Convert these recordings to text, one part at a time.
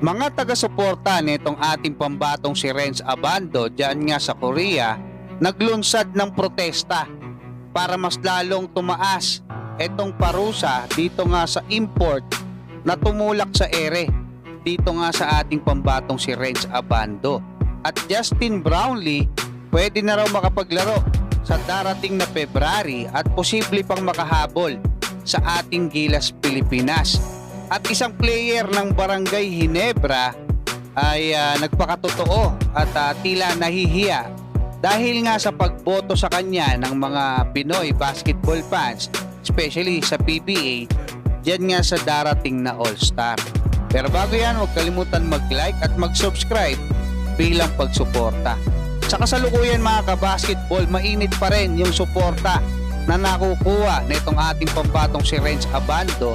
Mga taga-suporta nitong ating pambatong si Renz Abando dyan nga sa Korea, naglunsad ng protesta para mas lalong tumaas itong parusa dito nga sa import na tumulak sa ere dito nga sa ating pambatong si Renz Abando. At Justin Brownlee pwede na raw makapaglaro sa darating na February at posible pang makahabol sa ating Gilas Pilipinas. At isang player ng Barangay Hinebra ay ah, nagpakatotoo at ah, tila nahihiya dahil nga sa pagboto sa kanya ng mga Pinoy basketball fans, especially sa PBA, dyan nga sa darating na All-Star. Pero bago yan, huwag kalimutan mag-like at mag-subscribe bilang pagsuporta. Sa kasalukuyan mga kabasketball, mainit pa rin yung suporta na nakukuha nitong ating pambatong si Renz Abando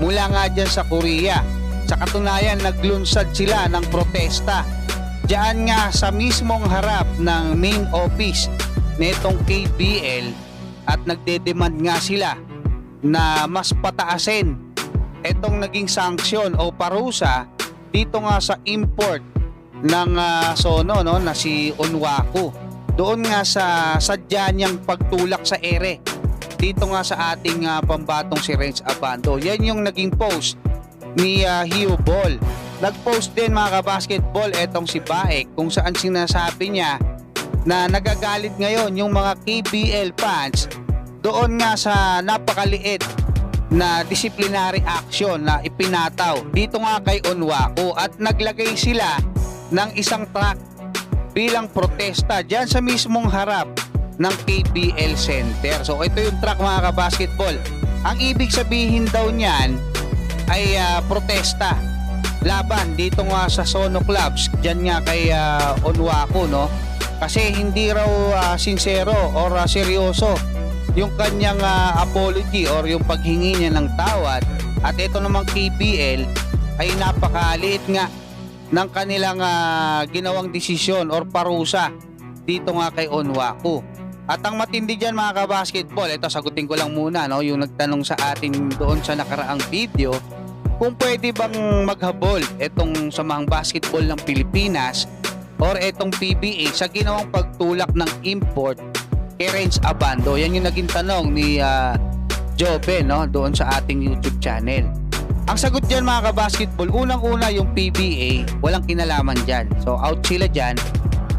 mula nga dyan sa Korea. Sa katunayan, naglunsad sila ng protesta. Diyan nga sa mismong harap ng main office nitong KBL at nagdedemand nga sila na mas pataasin itong naging sanksyon o parusa dito nga sa import ng ah, Sono no na si Onwaku. Doon nga sa sadya niyang pagtulak sa ere dito nga sa ating ah, pambatong si Renz Abando. Yan yung naging post ni uh, Hugh Ball. Nag-post din mga kabasketball etong si Baek kung saan sinasabi niya na nagagalit ngayon yung mga KBL fans doon nga sa napakaliit na disciplinary action na ipinataw dito nga kay Onwako at naglagay sila ng isang truck bilang protesta dyan sa mismong harap ng KBL Center. So ito yung truck mga kabasketball. Ang ibig sabihin daw niyan ay ah, protesta laban dito nga sa Sono Clubs dyan nga kay uh, Onwako no kasi hindi raw ah, sincero or ah, seryoso yung kanyang ah, apology or yung paghingi niya ng tawad at ito namang KBL ay napakaliit nga ng kanilang ah, ginawang desisyon or parusa dito nga kay Onwako at ang matindi dyan mga kabasketball ito sagutin ko lang muna no yung nagtanong sa atin doon sa nakaraang video kung pwede bang maghabol itong samahang basketball ng Pilipinas or itong PBA sa ginawang pagtulak ng import kay Renz Abando. Yan yung naging tanong ni uh, Jobe no, doon sa ating YouTube channel. Ang sagot dyan mga kabasketball, unang-una yung PBA, walang kinalaman dyan. So out sila dyan.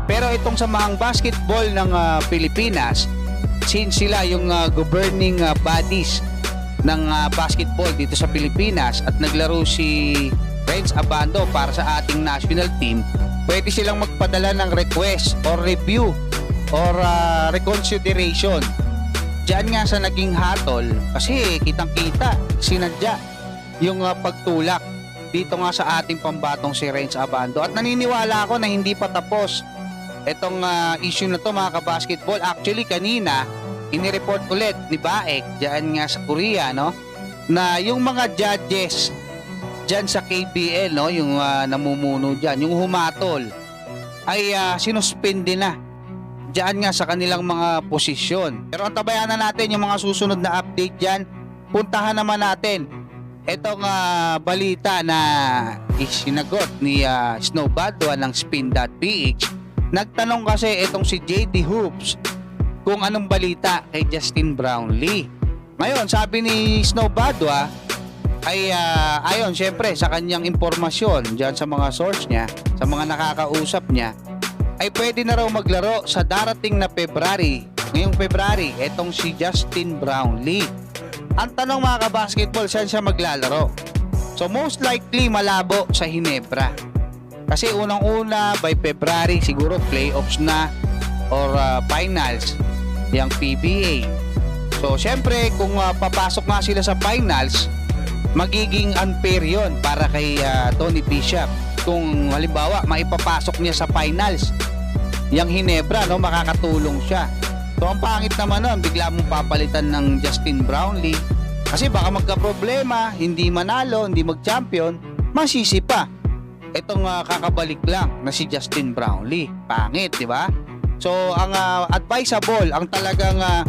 Pero itong samahang basketball ng ah, Pilipinas, since sila yung ah, governing ah, bodies ng ah, basketball dito sa Pilipinas at naglaro si Renz Abando para sa ating national team, pwede silang magpadala ng request or review or ah, reconsideration. Diyan nga sa naging hatol kasi kitang-kita sinadya yung ah, pagtulak dito nga sa ating pambatong si Renz Abando at naniniwala ako na hindi pa tapos itong ah, issue na to mga kabasketball. Actually kanina inireport ulit ni Baek diyan nga sa Korea no? Na yung mga judges diyan sa KBL no? Yung ah, namumuno diyan yung humatol ay uh, sinuspende na diyan nga sa kanilang mga posisyon. Pero ang tabayanan natin yung mga susunod na update diyan puntahan naman natin itong ah, balita na isinagot ni uh, Snow Badwa ng Spin.ph nagtanong kasi itong si JD Hoops kung anong balita kay Justin Brownlee. Ngayon, sabi ni Snow Badwa ay ah, ayon syempre sa kanyang impormasyon diyan sa mga source niya, sa mga nakakausap niya, ay pwede na raw maglaro sa darating na February. Ngayong February, etong si Justin Brownlee. Ang tanong mga kabasketball, saan siya maglalaro? So most likely malabo sa Hinebra. Kasi unang-una by February siguro playoffs na or ah, finals yung PBA. So, syempre, kung ah, papasok nga sila sa finals, magiging unfair yon para kay ah, Tony Bishop. Kung halimbawa, maipapasok niya sa finals, yung Hinebra, no, makakatulong siya. So, ang pangit naman nun, bigla mong papalitan ng Justin Brownlee. Kasi baka magka-problema, hindi manalo, hindi mag-champion, masisi pa. Itong ah, kakabalik lang na si Justin Brownlee. Pangit, di ba? So, ang ah, advisable, ang talagang ah,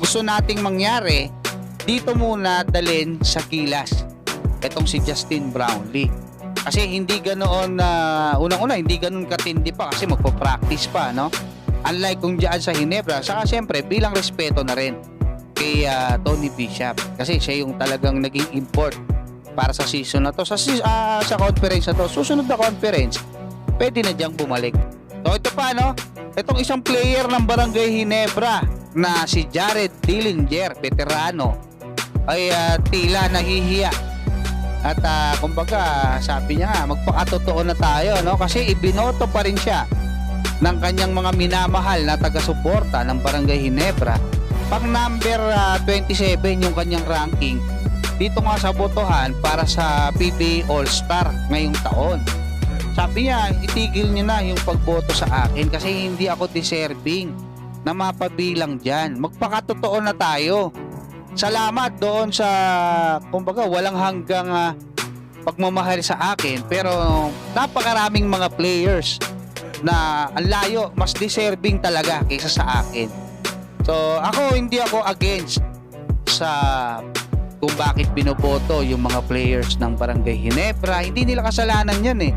gusto nating mangyari, dito muna dalin sa kilas. Itong si Justin Brownlee. Kasi hindi ganoon na unang-una hindi ganoon katindi pa kasi magpo-practice pa, no? Unlike kung diyan sa Hinebra, saka siyempre bilang respeto na rin kay ah, Tony Bishop kasi siya yung talagang naging import para sa season na to sa ah, sa conference na to. Susunod na conference, pwede na diyang bumalik. So ito pa no, itong isang player ng Barangay Hinebra na si Jared Dillinger, veterano, ay ah, tila nahihiya. At ah, kumbaga, sabi niya nga, magpakatotoo na tayo, no? Kasi ibinoto pa rin siya ng kanyang mga minamahal na taga-suporta ng Barangay Hinebra. Pang number ah, 27 yung kanyang ranking dito nga sa botohan para sa PBA All-Star ngayong taon. Sabi niya, itigil niyo na yung pagboto sa akin kasi hindi ako deserving na mapabilang dyan. Magpakatotoo na tayo. Salamat doon sa, kumbaga, walang hanggang ah, pagmamahal sa akin. Pero napakaraming mga players na ang layo, mas deserving talaga kaysa sa akin. So, ako hindi ako against sa kung bakit binoboto yung mga players ng Barangay Hinebra. Hindi nila kasalanan yan eh.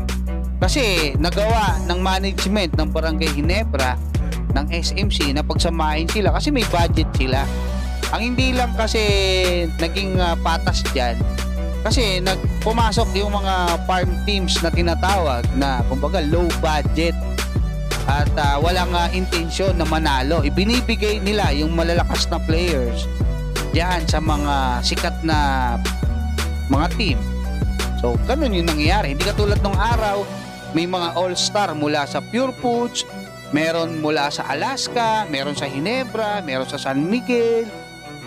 Kasi nagawa ng management ng Barangay Hinebra ng SMC na pagsamahin sila kasi may budget sila. Ang hindi lang kasi naging ah, patas dyan kasi nagpumasok yung mga farm teams na tinatawag na kumbaga low budget at ah, walang ah, intensyon na manalo. Ibinibigay nila yung malalakas na players diyan sa mga sikat na mga team. So, ganun yung nangyayari. Hindi katulad nung araw, may mga all-star mula sa Pure Foods, meron mula sa Alaska, meron sa Hinebra, meron sa San Miguel.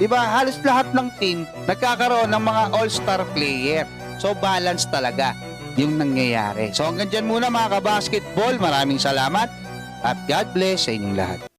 'Di ba? Halos lahat ng team nagkakaroon ng mga all-star player. So, balance talaga yung nangyayari. So, hanggang dyan muna mga kabasketball. Maraming salamat at God bless sa inyong lahat.